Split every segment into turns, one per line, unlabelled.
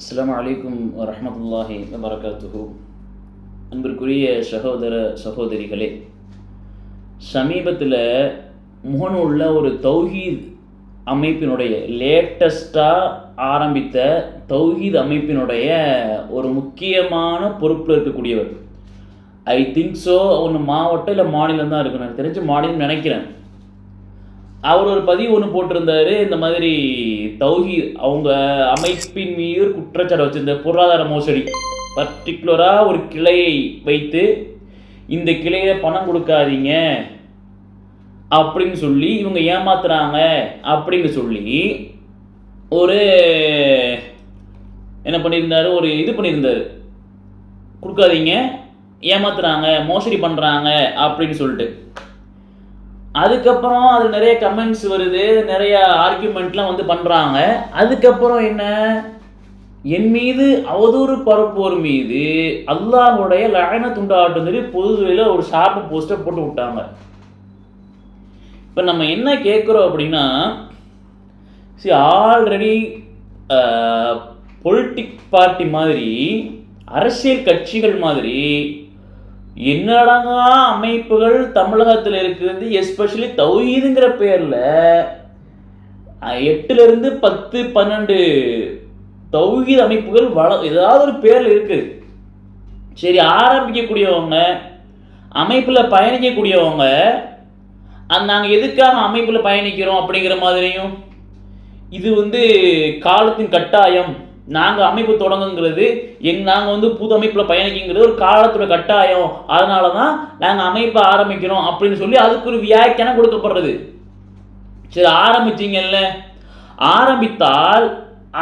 அஸ்லாம் அலைக்கும் வரமத்துல்லாஹி வரகாத்துஹூ அன்பிற்குரிய சகோதர சகோதரிகளே சமீபத்தில் முகநூலில் ஒரு தௌஹீத் அமைப்பினுடைய லேட்டஸ்ட்டாக ஆரம்பித்த தௌஹீத் அமைப்பினுடைய ஒரு முக்கியமான பொறுப்பில் இருக்கக்கூடியவர். ஐ திங்க் ஸோ ஒன்று மாவட்டம் இல்லை மாநிலம் தான் இருக்கு எனக்கு தெரிஞ்சு மாநிலம் நினைக்கிறேன். அவர் ஒரு பதிவு ஒன்று போட்டிருந்தாரு. இந்த மாதிரி தௌஹி அவங்க அமைப்பின் மீது குற்றச்சாட்டு வச்சிருந்த பொருளாதார மோசடி. பர்டிகுலராக ஒரு கிளையை வைத்து இந்த கிளையில பணம் கொடுக்காதீங்க. அப்படின்னு சொல்லி இவங்க ஏமாத்துறாங்க. அப்படின்னு சொல்லி ஒரு என்ன பண்ணியிருந்தாரு? ஒரு இது பண்ணியிருந்தாரு. கொடுக்காதீங்க. ஏமாத்துறாங்க. மோசடி பண்ணுறாங்க அப்படின்னு சொல்லிட்டு. அதுக்கப்புறம் அது நிறைய கமெண்ட்ஸ் வருது நிறைய ஆர்கியூமெண்ட்லாம் வந்து பண்ணுறாங்க அதுக்கப்புறம் என்ன? என் மீது அவதூறு பரப்புவோர் மீது அல்லாஹுடைய லயன துண்டாட்டம் சொல்லி பொதுவெளியில் ஒரு ஷார்ப்பு போஸ்டர் போட்டு விட்டாங்க. இப்போ நம்ம என்ன கேட்குறோம் அப்படின்னா சி ஆல்ரெடி பொலிட்டிக் பார்ட்டி மாதிரி அரசியல் கட்சிகள் மாதிரி என்னடங்கா அமைப்புகள் தமிழகத்தில் இருக்கிறது எஸ்பெஷலி தௌஹீதுங்கிற பேரில் எட்டுலேருந்து பத்து பன்னெண்டு தௌஹீத் அமைப்புகள் வள ஏதாவது ஒரு பேரில் இருக்குது சரி ஆரம்பிக்கக்கூடியவங்க அமைப்பில் பயணிக்கக்கூடியவங்க நாங்கள் எதுக்காக அமைப்பில் பயணிக்கிறோம் அப்படிங்கிற மாதிரியும் இது வந்து காலத்தின் கட்டாயம். நாங்கள் அமைப்பு தொடங்குங்கிறது எங் நாங்கள் வந்து புது அமைப்பில் பயணிக்குங்கிறது ஒரு காலத்தோட கட்டாயம். அதனால தான் நாங்கள் அமைப்பை ஆரம்பிக்கிறோம் அப்படின்னு சொல்லி அதுக்கு ஒரு வியாக்கியானம் கொடுக்கப்படுறது. சரி ஆரம்பிச்சிங்கல்ல? ஆரம்பித்தால்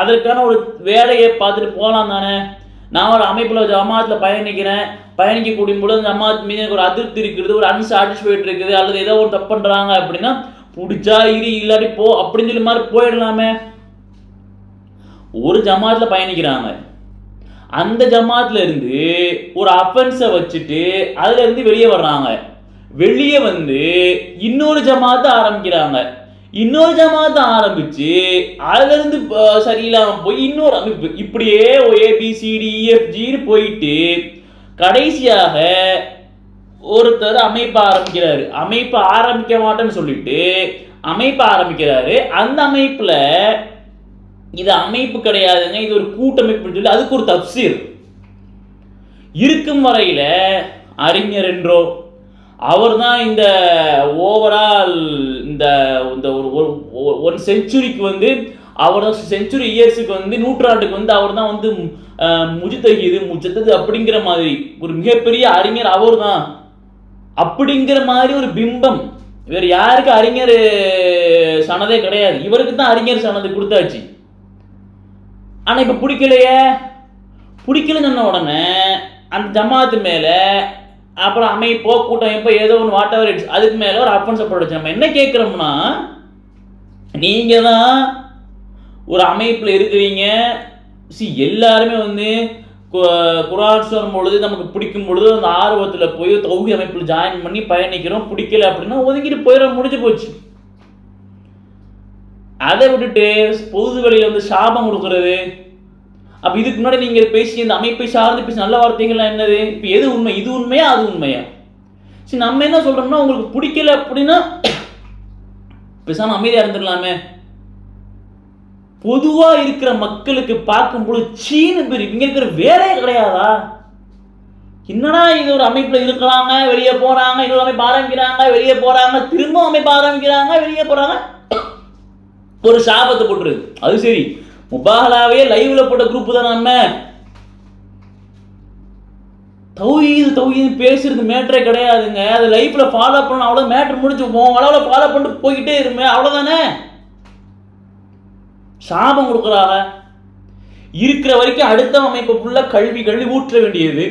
அதற்கான ஒரு வேலையை பார்த்துட்டு போகலாம் தானே? நான் ஒரு அமைப்பில் ஜமாத்தில் பயணிக்கிறேன். பயணிக்கக்கூடிய பொழுது ஜமாத் மீது எனக்கு ஒரு அதிருப்தி இருக்கிறது ஒரு அன்சாட்டிஸ்ஃபைட் இருக்குது அல்லது ஏதோ ஒரு தப்பு பண்ணுறாங்க அப்படின்னா பிடிச்சா இரு இல்லாட்டி போ அப்படின்னு சொல்லி மாதிரி போயிடலாமே. ஒரு ஜமாத்தில் பயணிக்கிறாங்க. அந்த ஜமாத்தில் இருந்து ஒரு அஃபென்ஸை வச்சுட்டு அதுல இருந்து வெளியே வர்றாங்க. வெளியே வந்து இன்னொரு ஜமாத்தை ஆரம்பிக்கிறாங்க. இன்னொரு ஜமாத்தை ஆரம்பிச்சு அதுல இருந்து சரியில்லாம போய் இன்னொரு அமைப்பு. இப்படியே ஏபிசிடிஎஃப்ஜின்னு e, போயிட்டு கடைசியாக ஒருத்தர் அமைப்பு ஆரம்பிக்கிறாரு. அமைப்பு ஆரம்பிக்க மாட்டேன்னு சொல்லிட்டு அமைப்பு ஆரம்பிக்கிறாரு. அந்த அமைப்புல இது அமைப்பு கிடையாதுங்க இது ஒரு கூட்டமைப்புன்னு சொல்லி அதுக்கு ஒரு தப்சீர். இருக்கும் வரையில் அறிஞர் என்றோ அவர் தான் இந்த ஓவரால் இந்த இந்த ஒரு ஒரு- ஒன் செஞ்சுரிக்கு வந்து அவர் செஞ்சுரி இயர்ஸுக்கு வந்து நூற்றாண்டுக்கு வந்து அவர் தான் வந்து அஹ், முஜித்தகிது முஜத்தது அப்படிங்கிற மாதிரி ஒரு மிகப்பெரிய அறிஞர் அவர் தான் அப்படிங்கிற மாதிரி ஒரு பிம்பம். வேறு யாருக்கு அறிஞர் சனதே கிடையாது. இவருக்கு தான் அறிஞர் சனது கொடுத்தாச்சு. ஆனால் இப்போ பிடிக்கலையே? பிடிக்கலன்னு சொன்ன உடனே அந்த ஜமாத்து மேலே அப்புறம் அமைப்போ கூட்டமைப்போ ஏதோ ஒன்று வாட் எவர் இட்ஸ் அதுக்கு மேலே ஒரு அஃபன்ஸ் போடுச்சு நம்ம என்ன கேட்குறோம்னா நீங்கள் தான் ஒரு அமைப்பில் இருக்கிறீங்க. சி எல்லாருமே வந்து கு- குரான் சொல்லும் பொழுது நமக்கு பிடிக்கும் பொழுது அந்த ஆர்வத்தில் போய் தொகுதி அமைப்பில் ஜாயின் பண்ணி பயணிக்கிறோம். பிடிக்கல அப்படின்னா ஒதுங்கிட்டு போயிட முடிஞ்சு போச்சு. அதை விட்டுட்டு பொது வழியில் வந்து சாபம் கொடுக்கறது. அப்போ இதுக்கு முன்னாடி நீங்கள் பேசி இந்த அமைப்பை சார்ந்து பேசி நல்ல வார்த்தைகள்லாம் என்னது? இப்போ எது உண்மை? இது உண்மையா? அது உண்மையா? சரி நம்ம என்ன சொல்கிறோம்னா உங்களுக்கு பிடிக்கல அப்படின்னா பேசாமல் அமைதியாக இருந்துடலாமே. பொதுவாக இருக்கிற மக்களுக்கு பார்க்கும்போது சீனு பேர் இவங்க இருக்கிற வேலையே கிடையாதா? என்னடா இது ஒரு அமைப்பில் இருக்கிறாங்க வெளியே போகிறாங்க இன்னொரு அமைப்பு ஆரம்பிக்கிறாங்க வெளியே போகிறாங்க திரும்ப அமைப்பு ஆரம்பிக்கிறாங்க வெளியே போகிறாங்க ஒரு சாபத்தை போட்டுருக்கு அது சரி. முபாகலாவே லைவ்ல போட்ட குரூப் தான் நம்ம தௌஹீது தௌஹீது பேசுறது மேட்டரே கிடையாதுங்க. அது லைஃப்ல ஃபாலோ பண்ண அவ்வளோ மேட்ரு முடிஞ்சு போவோம் அளவில் ஃபாலோ பண்ணிட்டு போய்கிட்டே இருமே அவ்வளோதானே சாபம் கொடுக்குறாங்க. இருக்கிற வரைக்கும் அடுத்த அமைப்பு ஃபுல்லாக கல்வி கல்வி ஊற்ற வேண்டியது.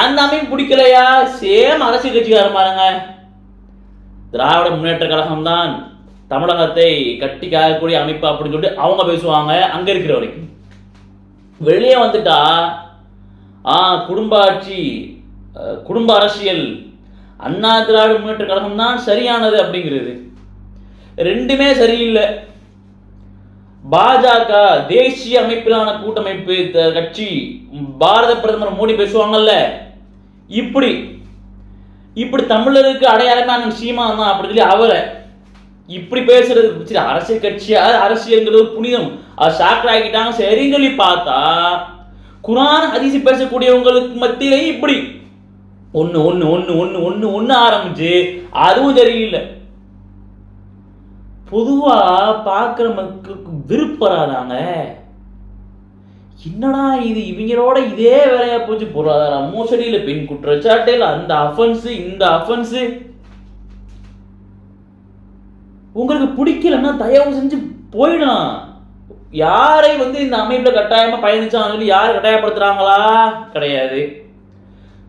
அந்த அமைப்பு பிடிக்கலையா? சேம் அரசியல் கட்சிக்காரன் பாருங்க. திராவிட முன்னேற்ற கழகம் தான் தமிழகத்தை கட்டி காக்கக்கூடிய அமைப்பு அப்படின்னு சொல்லிட்டு அவங்க பேசுவாங்க அங்க இருக்கிற வரைக்கும். வெளியே வந்துட்டா ஆ குடும்ப ஆட்சி அஹ், குடும்ப அரசியல் அண்ணா திராவிட முன்னேற்ற கழகம் தான் சரியானது அப்படிங்கிறது. ரெண்டுமே சரியில்லை. பாஜக தேசிய அமைப்பிலான கூட்டமைப்பு த- கட்சி பாரத பிரதமர் மோடி பேசுவாங்கல்ல. இப்படி இப்படி தமிழருக்கு அடையாளமான சீமான் தான் அப்படின்னு சொல்லி அவரை இப்படி பேசுறது சரி அரசியல் கட்சியா? அரசியல்ங்கிறது புனிதம். அது ஷாக் ஆகிட்டாங்க சரின்னு சொல்லி பார்த்தா குரான் அதிசி பேசக்கூடியவங்களுக்கு மத்தியிலே இப்படி. ஒன்று ஒன்று ஒன்று ஒன்று ஒன்று ஒன்று ஆரம்பிச்சு அதுவும் சரியில்லை பொதுவா பார்க்குற மக்களுக்கு விருப்பம் வராதாங்க. என்னடா இது? இவங்களோட இதே வேலையா போச்சு. பொருளாதார மோசடியில பெண் குற்றச்சாட்டையில் அந்த அஃபென்ஸு இந்த அஃபென்ஸு உங்களுக்கு பிடிக்கலன்னா தயவு செஞ்சு போயிடலாம். யாரை வந்து இந்த அமைப்பில் கட்டாயமாக பயணிச்சாங்க சொல்லி யார் கட்டாயப்படுத்துகிறாங்களா கிடையாது.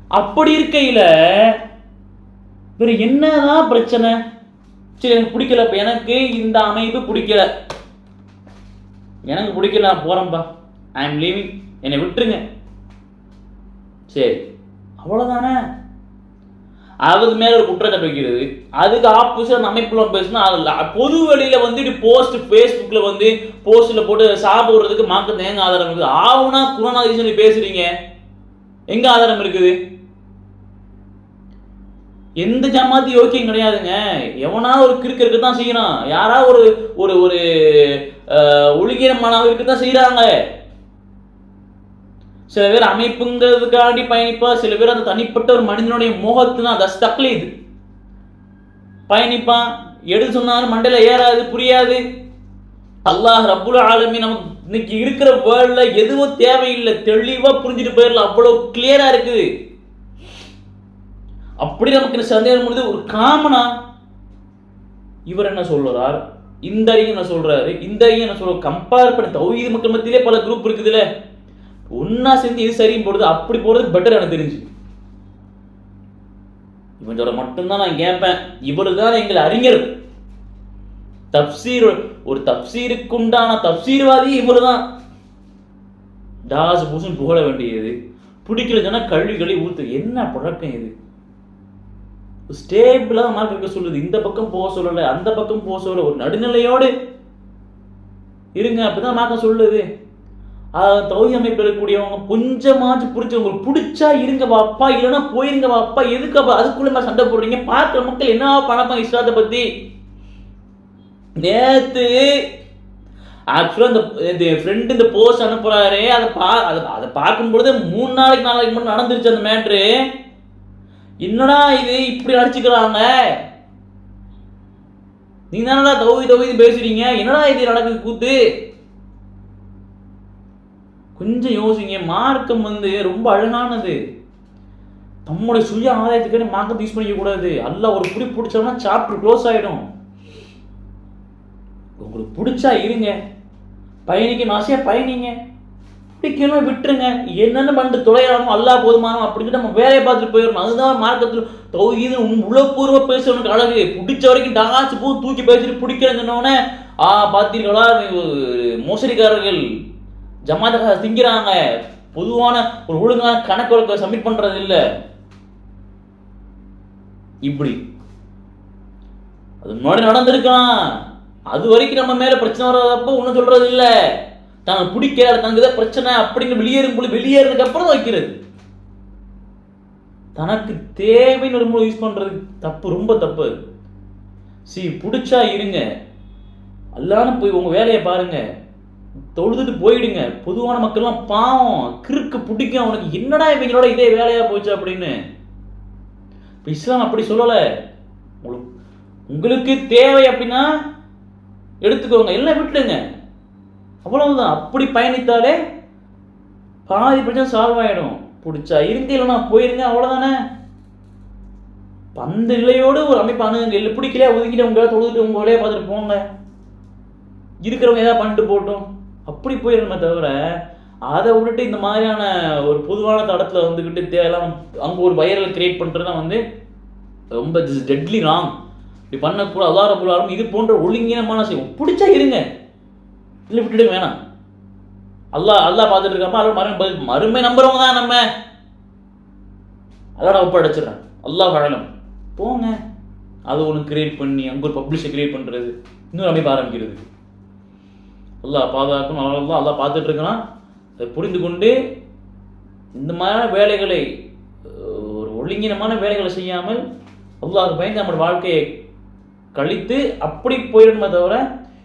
அப்படி இருக்கையில் வேற என்னதான் பிரச்சனை? சரி எனக்கு பிடிக்கல. இப்போ எனக்கு இந்த அமைப்பு பிடிக்கல. எனக்கு பிடிக்கல நான் போகிறேன்ப்பா ஐ எம் லீவிங் என்னை விட்டுருங்க. சரி. அவ்வளோதானே அதுக்கு மேல ஒரு குற்றச்சாட்டு வைக்கிறது. அதுக்கு ஆப்போசிட் அந்த அமைப்புல பேசினா அதுல பொது வெளியில வந்து போஸ்ட் ஃபேஸ்புக்ல வந்து போஸ்ட்ல போட்டு சாப்பிடுறதுக்கு மாக்க தேங்க ஆதாரம் இருக்குது. ஆவுனா குரணாதி சொல்லி பேசுறீங்க. எங்க ஆதாரம் இருக்குது? எந்த ஜமாத்தி யோக்கியம் கிடையாதுங்க. எவனா ஒரு கிறுக்கு இருக்க தான் செய்யறான். யாரா ஒரு ஒரு ஒரு ஒழுகிய இருக்க தான் செய்யறாங்க. சில பேர் அமைப்புங்கிறதுக்காண்டி பயணிப்பா சில பேர் அந்த தனிப்பட்ட ஒரு மனிதனுடைய மோகத்துனா தஸ் தக்லீது. பயணிப்பான் எடு சொன்னாலும் மண்டல ஏறாது புரியாது. அல்லாஹ் ரப்புல் ஆலமி நமக்கு இன்னைக்கு இருக்கிற வேர்ல்ட்ல எதுவும் தேவையில்லை. தெளிவா புரிஞ்சுட்டு போயிடலாம். அவ்வளவு கிளியரா இருக்குது. அப்படி நமக்கு சந்தேகம் முடியுது ஒரு காமனா இவர் என்ன சொல்றார்? இந்த அறிஞர் என்ன சொல்றாரு? இந்த அறிஞர் என்ன சொல்ற கம்பேர் பண்ணி தௌஹீது மக்கள் மத்தியிலே பல குரூப் இருக்குதுல்ல. ஒன்னா சேர்ந்து இது சரியும் போடுது அப்படி போடுறது பெட்டர் எனக்கு தெரிஞ்சு. இவன் மட்டும்தான் நான் கேட்பேன். இவரு தான் எங்கள் அறிஞர். தப்சீர் ஒரு தப்சீருக்கு உண்டான தப்சீர்வாதி இவரு தான் டாஸ் பூசன் புகழ வேண்டியது. பிடிக்கல சொன்னா கழுவி கழுவி ஊத்து. என்ன பழக்கம் இது? ஸ்டேபிளாக மார்க் இருக்க சொல்லுது. இந்த பக்கம் போக சொல்லலை அந்த பக்கம் போக சொல்லல. ஒரு நடுநிலையோடு இருங்க அப்படிதான் மார்க்க சொல்லுது. தொகுதி அமைப்பில் இருக்கக்கூடியவங்க கொஞ்சமாச்சு புரிஞ்சு உங்களுக்கு பிடிச்சா இருங்க வாப்பா இல்லைன்னா போயிருங்க வாப்பா எதுக்கு அப்ப அதுக்குள்ள சண்டை போடுறீங்க? பார்க்குற மக்கள் என்ன பணப்பாங்க இஸ்லாத்தை பத்தி? நேத்து ஆக்சுவலாக இந்த இந்த ஃப்ரெண்டு இந்த போஸ்ட் அனுப்புகிறாரு அதை பா அதை அதை பார்க்கும்பொழுது மூணு நாளைக்கு நாளைக்கு மட்டும் நடந்துருச்சு அந்த மேட்ரு என்னடா இது இப்படி அடிச்சுக்கிறாங்க நீங்கள் தானடா தௌதி தௌதி பேசுறீங்க. என்னடா இது நடக்குது கூத்து? கொஞ்சம் யோசிங்க. மார்க்கம் வந்து ரொம்ப அழகானது. நம்முடைய சுய ஆதாயத்துக்கு மார்க்கத்தை யூஸ் பண்ணிக்க கூடாது அல்ல ஒரு புடி பிடிச்சோம்னா சாப்டர் க்ளோஸ் ஆகிடும் உங்களுக்கு பிடிச்சா இருங்க. பயணிக்க ஆசையா பயணிங்க. பிடிக்கணும் விட்டுருங்க. என்னென்ன பண்ணிட்டு தொலைறானோ அல்லா போதுமானோம் அப்படின்னு நம்ம வேலையை பார்த்துட்டு போயிடணும். அதுதான் மார்க்கத்தில் தொகுதி உளப்பூர்வ பேசுறவனுக்கு அழகு. பிடிச்ச வரைக்கும் டாச்சு பூ தூக்கி பேசிட்டு பிடிக்கிறேன்னு ஆ பார்த்தீங்களா மோசடிக்காரர்கள். ஜமாத்தாக திங்கிறாங்க. பொதுவான ஒரு ஒழுங்கான கணக்கு சப்மிட் பண்றது இல்ல. இப்படி. அது முன்னாடி நடந்திருக்கலாம். அது வரைக்கும் நம்ம மேல பிரச்சனை வர்றதப்ப ஒன்றும் சொல்றது இல்ல. தான் பிடிக்கல தனக்கு பிரச்சனை அப்படின்னு வெளியேறும் போது வெளியேறதுக்கு அப்புறம் வைக்கிறது. தனக்கு தேவைன்னு ஒரு யூஸ் பண்றது தப்பு ரொம்ப தப்பு. சி பிடிச்சா இருங்க. அல்லான்னு போய் உங்க வேலையை பாருங்க. தொழுதுட்டு போயிடுங்க. பொதுவான மக்கள்லாம் பாவம். கிறுக்கு பிடிக்கும். அவனுக்கு என்னடா இவங்களோட இதே வேலையாக போச்சு அப்படின்னு. இப்ப இஸ்லாம் அப்படி சொல்லலை. உங்களுக்கு உங்களுக்கு தேவை அப்படின்னா எடுத்துக்கோங்க. எல்லாம் விட்டுடுங்க. அவ்வளவுதான். அப்படி பயணித்தாலே பாதி பிரச்சனை சால்வ் ஆகிடும் பிடிச்சா இருங்க இல்லைன்னா போயிருங்க. அவ்வளோதானே அந்த நிலையோடு ஒரு அமைப்பு அணுகுங்க. இல்லை பிடிக்கலையா ஒதுக்கிட்டு உங்களால் தொழுதுட்டு உங்க வேலையை பார்த்துட்டு போங்க. இருக்கிறவங்க ஏதாவது பண்ணிட்டு போட்டோம் அப்படி போயிடணுமே தவிர அதை விட்டுட்டு இந்த மாதிரியான ஒரு பொதுவான தடத்தில் வந்துக்கிட்டு தேவையெல்லாம் அங்கே ஒரு வைரல் கிரியேட் பண்ணுறது தான் வந்து ரொம்ப டெட்லி ராங் இப்படி பண்ணக்கூட அதார புலாரம் இது போன்ற ஒழுங்கீனமான செய்வோம். பிடிச்சா இருங்க. இல்லை விட்டுடுங்க வேணாம். அல்லாஹ் அல்லாஹ் பார்த்துட்டு இருக்காம அல்ல மறுமை மறுமை நம்புறவங்க தான் நம்ம அதோட ஒப்படைச்சிடறேன் அல்லாஹ் வழலம் போங்க. அது ஒன்று கிரியேட் பண்ணி அங்கே ஒரு பப்ளிஷை கிரியேட் பண்ணுறது இன்னொரு அமைப்பு ஆரம்பிக்கிறது. அல்லாஹ் பாதுகாக்கும் அல்லாஹ் அல்லாஹ் பார்த்துட்டு இருக்கிறான் அதை புரிந்து கொண்டு இந்த மாதிரி வேலைகளை ஒரு ஒழுங்கினமான வேலைகளை செய்யாமல் அல்லாஹ்வுக்கு பயந்து நம்ம வாழ்க்கையை கழித்து அப்படி போயிடணுமே தவிர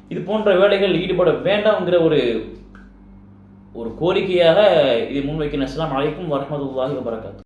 இது போன்ற வேலைகள் ஈடுபட வேண்டாம்ங்கிற ஒரு ஒரு கோரிக்கையாக இதை முன்வைக்கிறேன் அஸ்லாம் அலைக்கும் வரஹ்மத்துல்லாஹி வபரகாத்து.